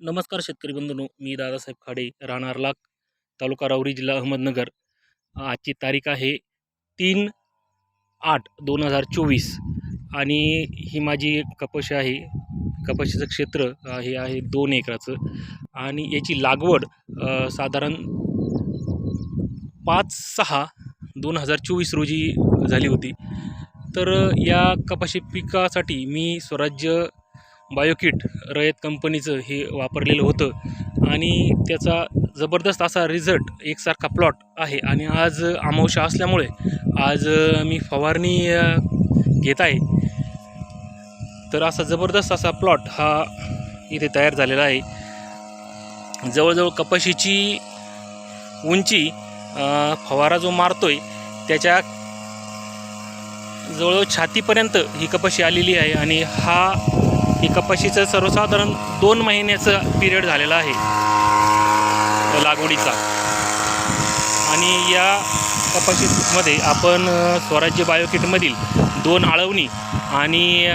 नमस्कार शेतकरी बंधूंनो मी दादासाहेब खाडे राहणार लाख तालुका रावरी जिल्हा अहमदनगर. आजची तारीख आहे तीन आठ दोन हजार चोवीस. आणि ही माझी कपाशी आहे. कपाशीचं क्षेत्र हे आहे दोन एकराचं. आणि याची लागवड साधारण पाच सहा दोन हजार चोवीस रोजी झाली होती. तर या कपाशी पिकासाठी मी स्वराज्य बायोकिट रयत कंपनीचं हे वापरलेलं होतं. आणि त्याचा जबरदस्त असा रिझल्ट एकसारखा प्लॉट आहे. आणि आज अमावश्या असल्यामुळे आज मी फवारणी घेत आहे तर असा जबरदस्त असा प्लॉट हा इथे तयार झालेला आहे. जवळजवळ कपाशीची उंची फवारा जो मारतो आहे त्याच्या जवळजवळ छातीपर्यंत ही कपाशी आलेली आहे. आणि हा ही कपाशीचं सर्वसाधारण दोन महिन्याचं पिरियड झालेला आहे. लागवडीचा. आणि या कपाशीमध्ये आपण स्वराज्य बायोकिटमधील दोन आळवणी आणि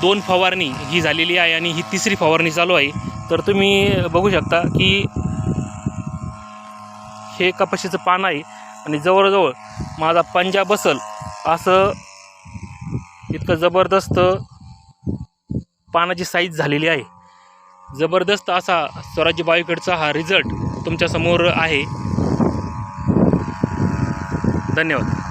दोन फवारणी ही झालेली आहे आणि ही तिसरी फवारणी चालू आहे. तर तुम्ही बघू शकता की हे कपाशीचं पान आहे आणि जवळजवळ माझा पंजा बसल असं इतकं जबरदस्त पानाची साईज झालेली आहे. जबरदस्त असा स्वराज्य बायोकडचा हा रिझल्ट तुमच्यासमोर आहे. धन्यवाद.